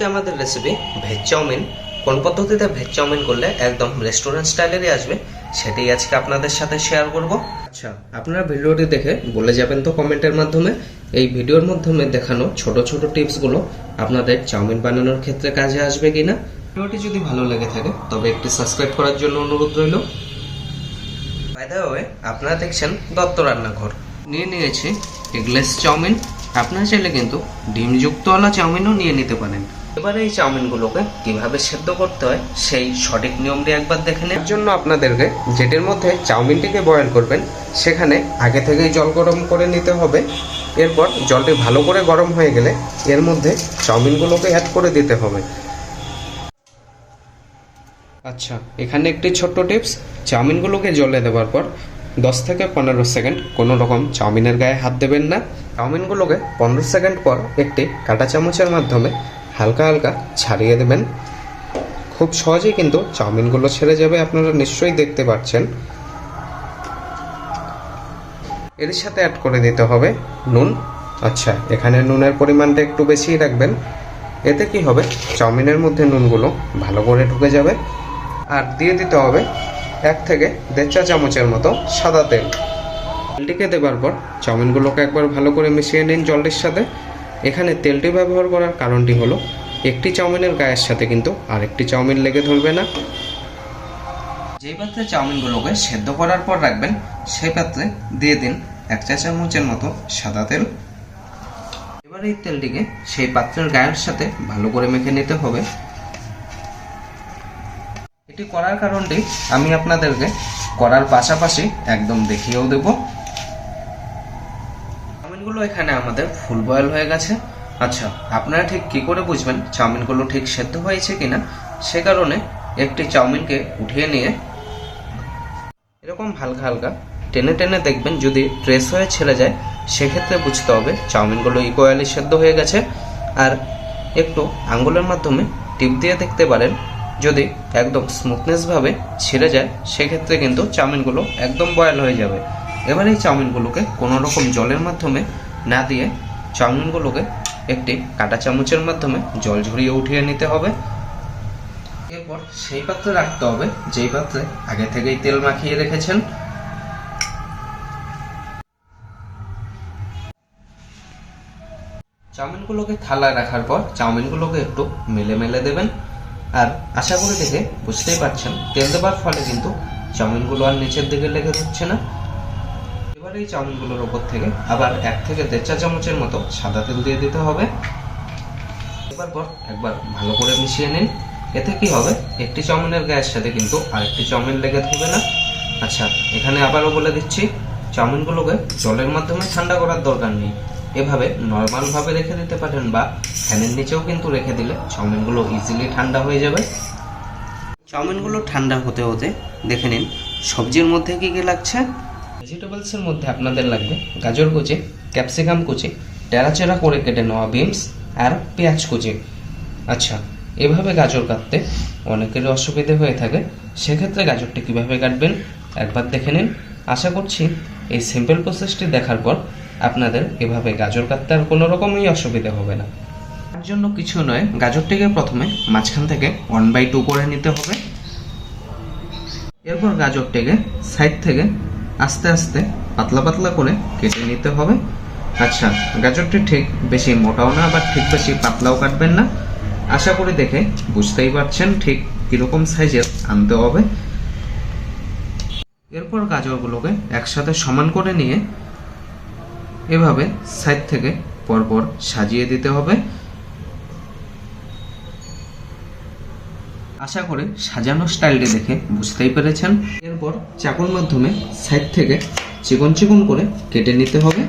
আজকে আমাদের recipe veg chowmein কোন পদ্ধতিতে ভেজ চাউমিন করলে একদম রেস্টুরেন্ট স্টাইলেরই আসবে, সেটাই আজকে আপনাদের সাথে শেয়ার করব। আচ্ছা আপনারা ভিডিওটি দেখে বলে যাবেন তো কমেন্টের মাধ্যমে। এই ভিডিওর মাধ্যমে দেখানো ছোট ছোট টিপসগুলো আপনাদের চাউমিন বানানোর ক্ষেত্রে কাজে আসবে কিনা। ভিডিওটি যদি ভালো লেগে থাকে, তবে একটি সাবস্ক্রাইব করার জন্য অনুরোধ রইল। ওয়ে আপনারা দেখছেন দত্ত রান্নাঘর। নিয়ে নিয়েছি এগলেস চাউমিন আপনারা চাইলে কিন্তু ডিমযুক্তওয়ালা চাউমিনও নিয়ে নিতে পারেন। এবারে এই চাউমিনগুলোকে কীভাবে সেদ্ধ করতে হয়, সেই সঠিক নিয়মটি একবার দেখে নেওয়ার জন্য আপনাদেরকে যেটির মধ্যে চাউমিনটিকে বয়েল করবেন, সেখানে আগে থেকেই জল গরম করে নিতে হবে। এরপর জলটি ভালো করে গরম হয়ে গেলে এর মধ্যে চাউমিনগুলোকে অ্যাড করে দিতে হবে। আচ্ছা এখানে একটি ছোট্ট টিপস, চাউমিনগুলোকে জলে দেওয়ার পর দশ থেকে পনেরো সেকেন্ড কোনো রকম চাউমিনের গায়ে হাত দেবেন না। চাউমিনগুলোকে পনেরো সেকেন্ড পর একটি কাঁটা চামচের মাধ্যমে হালকা হালকা ছাড়িয়ে দেবেন। খুব সহজেই কিন্তু চাউমিনগুলো ছেড়ে যাবে, আপনারা নিশ্চয়ই দেখতে পাচ্ছেন। এর সাথে অ্যাড করে দিতে হবে নুন। আচ্ছা এখানে নুনের পরিমাণটা একটু বেশিই রাখবেন। এতে কি হবে? চাউমিনের মধ্যে নুনগুলো ভালো করে ঢুকে যাবে। আর দিয়ে দিতে হবে এক থেকে দেড় চা চামচের মতো সাদা তেল। তেলটিকে দেবার পর চাউমিনগুলোকে একবার ভালো করে মিশিয়ে নিন জলটির সাথে। এখানে তেলটি ব্যবহার করার কারণটি হলো, একটি চাউমিনের গায়ের সাথে কিন্তু আরেকটি চাউমিন লেগে ধরবে না। যেই পাত্রে চাউমিনগুলোকে সেদ্ধ করার পর রাখবেন, সেই পাত্রে দিয়ে দিন এক চা চামচের মতো সাদা তেল। এবার এই তেলটিকে সেই পাত্রের গায়ের সাথে ভালো করে মেখে নিতে হবে। এটি করার কারণটি আমি আপনাদেরকে করার পাশাপাশি একদম দেখিয়েও দেব। চাউমিনগুলো এখানে আমাদের ফুল বয়েল হয়ে গেছে। আচ্ছা আপনারা ঠিক কি করে বুঝবেন চাউমিনগুলো ঠিক সেদ্ধ হয়েছে কিনা? সে কারণে একটি চাউমিনকে উঠিয়ে নিয়ে এরকম হালকা হালকা টেনে টেনে দেখবেন যদি ট্রেস হয়ে ছেড়ে যায়, সেক্ষেত্রে বুঝতে হবে চাউমিনগুলো ইকোয়ালি সেদ্ধ হয়ে গেছে। আর একটু আঙ্গুলের মাধ্যমে টিপ দিয়ে দেখতে পারেন, যদি একদম স্মুথনেসভাবে ছিঁড়ে যায়, সেক্ষেত্রে কিন্তু চাউমিনগুলো একদম বয়েল হয়ে যাবে। এবার এই চাউমিনগুলোকে কোনো রকম জলের মাধ্যমে না দিয়ে চাউমিনগুলোকে একটি কাঁটা চামচের মাধ্যমে জল ঝরিয়ে উঠিয়ে নিতে হবে। এরপর সেই পাত্রে রাখতে হবে যেই পাত্রে আগে থেকেই তেল মাখিয়ে রেখেছেন। চাউমিনগুলোকে থালায় রাখার পর চাউমিনগুলোকে একটু মেলে মেলে দেবেন। আর আশা করি দেখে বুঝতেই পারছেন, তেল দেবার ফলে কিন্তু চাউমিনগুলো আর নিচের দিকে লেগে হচ্ছে না। এবার এই চাউমিনগুলোর উপর থেকে। আবার এক থেকে দেড় চা চামচের মতো সাদা তেল দিয়ে দিতে হবে। এবার পর একবার ভালো করে মিশিয়ে নিন। এতে কি হবে? একটি চাউমিনের গায়ের সাথে কিন্তু আরেকটি চাউমিন লেগে থাকবে না। আচ্ছা এখানে আবারও বলে দিচ্ছি চাউমিনগুলোকে জলের মাধ্যমে ঠান্ডা করার দরকার নেই। এভাবে নর্মালভাবে রেখে দিতে পারেন বা ফ্যানের নিচেও কিন্তু রেখে দিলে চাউমিনগুলো ইজিলি ঠান্ডা হয়ে যাবে। চাউমিনগুলো ঠান্ডা হতে হতে দেখে নিন, সবজির মধ্যে কি কি লাগছে? ভেজিটেবলসের মধ্যে আপনাদের লাগবে গাজর কুচি, ক্যাপসিকাম কুচি, টেরাচেরা করে কেটে নেওয়া বিনস আর পেঁয়াজ কুচি। আচ্ছা এভাবে গাজর কাটতে অনেকেরই অসুবিধে হয়ে থাকে। সেক্ষেত্রে গাজরটি কীভাবে কাটবেন একবার দেখে নিন। আশা করছি এই সিম্পল প্রসেসটি দেখার পর আপনাদের এভাবে গাজর কাটতে আর কোনো রকমই অসুবিধা হবে না। তার জন্য কিছু নয়, গাজরটিকে প্রথমে মাঝখান থেকে ওয়ান বাই টু করে নিতে হবে। এরপর গাজরটিকে সাইড থেকে আস্তে আস্তে পাতলা পাতলা করে কেটে নিতে হবে। আচ্ছা গাজরটি ঠিক বেশি মোটাও না, আবার ঠিক বেশি পাতলাও কাটবেন না। আশা করি দেখে বুঝতেই পারছেন ঠিক কীরকম সাইজের আনতে হবে। এরপর গাজরগুলোকে একসাথে সমান করে নিয়ে এভাবে সাইড থেকে পরপর সাজিয়ে দিতে হবে। আশা করে সাজানো স্টাইলটি দেখে বুঝতেই পেরেছেন। এরপর চাকুর মাধ্যমে সাইড থেকে চিকন চিকন করে কেটে নিতে হবে।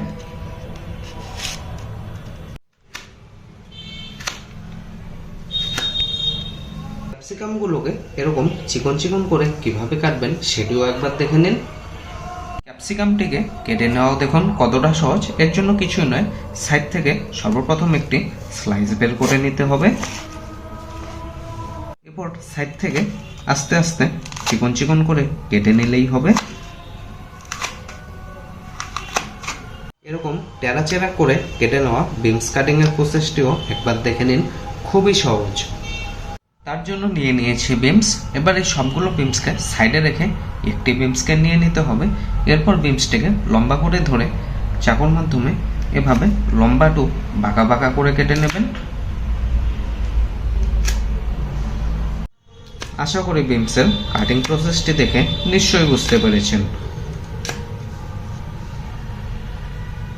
ক্যাপসিকামগুলোকে এরকম চিকন চিকন করে কীভাবে কাটবেন সেটিও একবার দেখে নিন। ক্যাপসিকামটিকে কেটে নেওয়াও দেখুন কতটা সহজ। এর জন্য কিছু নয় সাইড থেকে সর্বপ্রথম একটি স্লাইস বের করে নিতে হবে। সাইড থেকে আস্তে আস্তে চিকন চিকন করে কেটে নিলেই হবে। এরকম টেরা চেরা করে কেটে নেওয়া বিমস কাটিং এর প্রসেসটিও একবার দেখে নিন, খুবই সহজ। তার জন্য নিয়ে নিয়েছি বিমস এবার এই সবগুলো বিমসকে সাইডে রেখে একটি বিমসকে নিয়ে নিতে হবে। এরপর বিমসটিকে লম্বা করে ধরে চাকুর মাধ্যমে এভাবে লম্বা টু বাঁকা বাঁকা করে কেটে নেবেন। আশা করি বিমসের কাটিং প্রসেসটি দেখে নিশ্চয়ই বুঝতে পেরেছেন।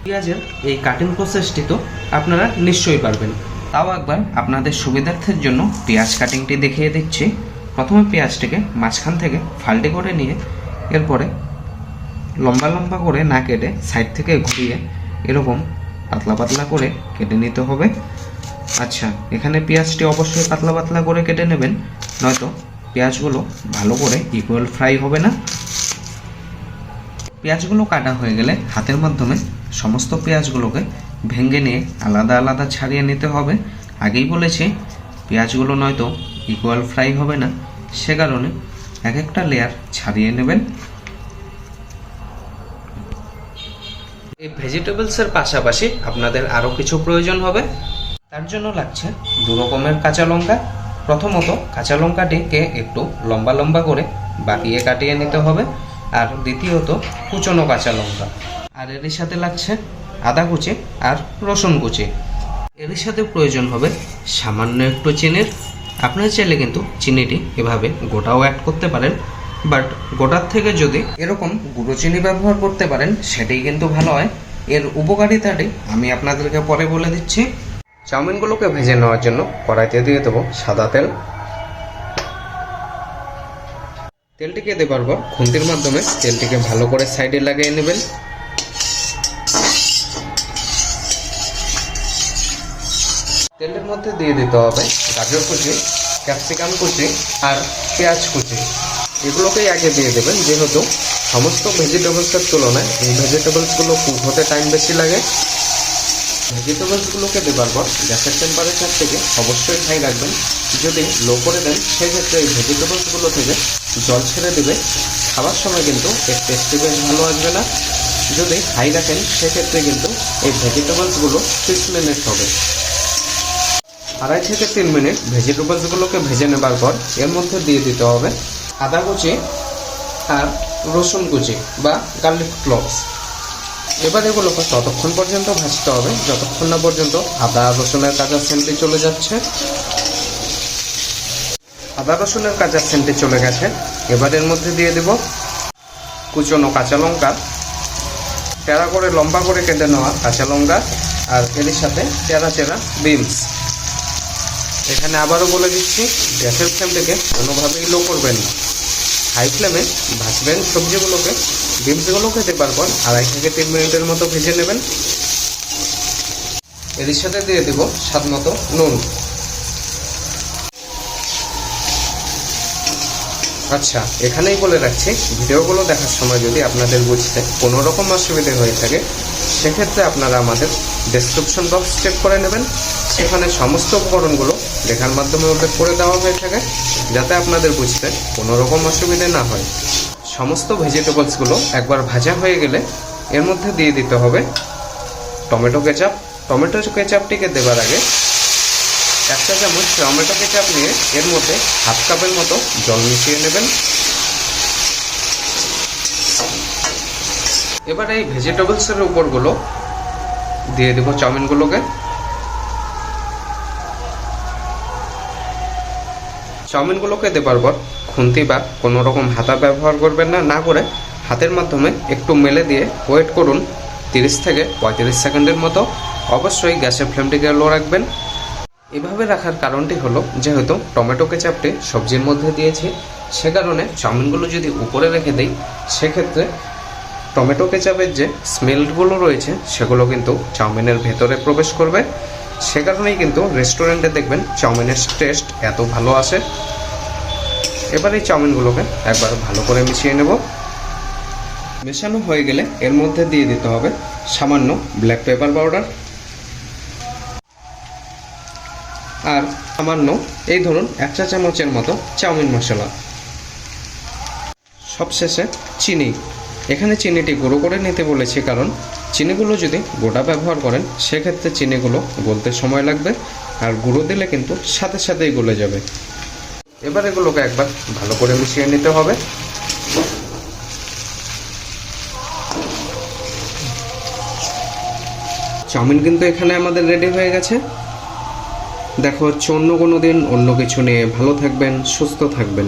পেঁয়াজের এই কাটিং প্রসেসটি তো আপনারা নিশ্চয়ই পারবেন। তাও একবার আপনাদের সুবিধার্থের জন্য পেঁয়াজ কাটিংটি দেখিয়ে দিচ্ছি। প্রথমে পেঁয়াজটিকে মাঝখান থেকে ফাল্টে করে নিয়ে এরপরে লম্বা লম্বা করে না কেটে সাইড থেকে ঘুরিয়ে এরকম পাতলা পাতলা করে কেটে নিতে হবে। আচ্ছা এখানে পেঁয়াজটি অবশ্যই পাতলা পাতলা করে কেটে নেবেন, নয়তো পেঁয়াজগুলো ভালো করে ইকুয়াল ফ্রাই হবে না। পেঁয়াজগুলো কাটা হয়ে গেলে হাতের মাধ্যমে সমস্ত পেঁয়াজগুলোকে ভেঙে নিয়ে আলাদা আলাদা ছাড়িয়ে নিতে হবে। আগেই বলেছি পেঁয়াজগুলো নয়তো ইকুয়াল ফ্রাই হবে না। সে কারণে এক একটা লেয়ার ছাড়িয়ে নেবেন। এই ভেজিটেবলসের পাশাপাশি আপনাদের আরও কিছু প্রয়োজন হবে। তার জন্য লাগছে দু রকমের কাঁচা লঙ্কা প্রথমত কাঁচা লঙ্কাটিকে একটু লম্বা লম্বা করে বাকিয়ে কাটিয়ে নিতে হবে। আর দ্বিতীয়ত কুচনো কাঁচা লঙ্কা। আর এরই সাথে লাগছে আদা কুচি আর রসুন কুচি। এরই সাথে প্রয়োজন হবে সামান্য একটু চিনির আপনার চাইলে কিন্তু চিনিটি এভাবে গোটাও অ্যাড করতে পারেন। বাট গোটার থেকে যদি এরকম গুঁড়ো চিনি ব্যবহার করতে পারেন, সেটাই কিন্তু ভালো হয়। এর উপকারিতাটি আমি আপনাদেরকে পরে বলে দিচ্ছি। চাউমিনগুলোকে ভেজে নেওয়ার জন্য কড়াইতে দিয়ে দেবো সাদা তেল। তেলটিকে দেবার পর খুন্তির মাধ্যমে তেলটিকে ভালো করে সাইডে লাগিয়ে নেবেন। তেলের মধ্যে দিয়ে দিতে হবে গাজর কুচি, ক্যাপসিকাম কুচি আর পেঁয়াজ কুচি। এগুলোকেই আগে দিয়ে দেবেন, যেহেতু সমস্ত ভেজিটেবলসের তুলনায় এই ভেজিটেবলসগুলো কুক হতে টাইম বেশি লাগে। ভেজিটেবলসগুলোকে দেবার পর গ্যাসের টেম্পারেচার থেকে অবশ্যই হাই রাখবেন। যদি লো করে দেন, সেক্ষেত্রে এই ভেজিটেবলসগুলো থেকে জল ছেড়ে দেবে। খাবার সময় কিন্তু এর টেস্টি বেশ ভালো আসবে না। যদি হাই রাখেন, সেক্ষেত্রে কিন্তু এই ভেজিটেবলসগুলো সিক্স মিনিট হবে। আড়াই থেকে তিন মিনিট ভেজিটেবলসগুলোকে ভেজে নেবার পর এর মধ্যে দিয়ে দিতে হবে আদা কুচি আর রসুন কুচি বা গার্লিক ক্লভস এবার এগুলোকে ততক্ষণ পর্যন্ত ভাজতে হবে। যতক্ষণ না পর্যন্ত আদা রসুনের কাঁচা সেন্টে চলে যাচ্ছে। আদা রসুনের কাঁচা সেন্টে চলে গেছে। এবার এর মধ্যে দিয়ে দেব কুচনো কাঁচা লঙ্কা। টেরা করে লম্বা করে কেটে নেওয়া কাঁচা লঙ্কা আর এর সাথে চেরা চেরা বিনস। এখানে আবারও বলে দিচ্ছি, গ্যাসের ফ্লেমটাকে কোনোভাবেই লো করবেন না। হাই ফ্লেমে ভাজবেন সবজিগুলোকে, বিনসগুলোকে দেবার পর আড়াই থেকে তিন মিনিটের মতো ভেজে নেবেন। এর সাথে দিয়ে দেব স্বাদ মতো নুন। আচ্ছা এখানেই বলে রাখছি, ভিডিওগুলো দেখার সময় যদি আপনাদের বুঝতে কোনো রকম অসুবিধে হয়ে থাকে, সেক্ষেত্রে আপনারা আমাদের ডেসক্রিপশন বক্স চেক করে নেবেন। সেখানে সমস্ত উপকরণগুলো লেখার মাধ্যমে উল্লেখ করে দেওয়া হয়ে থাকে, যাতে আপনাদের বুঝতে কোনো রকম অসুবিধে না হয়। সমস্ত ভেজিটেবলসগুলো একবার ভাজা হয়ে গেলে এর মধ্যে দিয়ে দিতে হবে টমেটো কেচাপ। টমেটো কেচাপটিকে দেবার আগে এক চা চামচ টমেটো কেচাপ নিয়ে এর মধ্যে হাফ কাপের মতো জল মিশিয়ে নেবেন। এবার এই ভেজিটেবলসের উপরগুলো দিয়ে দেবো চাউমিনগুলোকে। চাউমিনগুলোকে দেবার পর খুন্তি বা কোনো রকম হাতা ব্যবহার করবেন না না করে হাতের মাধ্যমে একটু মেলে দিয়ে ওয়েট করুন তিরিশ থেকে পঁয়ত্রিশ সেকেন্ডের মতো। অবশ্যই গ্যাসের ফ্লেমটিকে লো রাখবেন। এভাবে রাখার কারণটি হলো যেহেতু টমেটো কেচাপটি সবজির মধ্যে দিয়েছি, সে কারণে চাউমিনগুলো যদি উপরে রেখে দিই, সেক্ষেত্রে টমেটো কেচাপের যে স্মেলগুলো রয়েছে, সেগুলো কিন্তু চাউমিনের ভেতরে প্রবেশ করবে। সে কারণেই কিন্তু রেস্টুরেন্টে দেখবেন চাউমিনের টেস্ট এত ভালো আসে এবার এই চাউমিনগুলোকে একবার ভালো করে মিশিয়ে নেব। মেশানো হয়ে গেলে এর মধ্যে দিয়ে দিতে হবে সামান্য ব্ল্যাক পেপার পাউডার আর সামান্য এই ধরুন এক চা চামচের মতো চাউমিন মশলা। সবশেষে চিনি। এখানে চিনিটি গুঁড়ো করে নিতে বলেছি কারণ চিনিগুলো যদি গোটা ব্যবহার করেন, সেক্ষেত্রে চিনিগুলো গলতে সময় লাগবে আর গুঁড়ো দিলে কিন্তু সাথে সাথেই গলে যাবে। এবার এগুলোকে একবার ভালো করে মিশিয়ে নিতে হবে। চাউমিন কিন্তু এখানে আমাদের রেডি হয়ে গেছে। দেখা হচ্ছে অন্য কোনো দিন। অন্য কিছু নিয়ে ভালো থাকবেন, সুস্থ থাকবেন।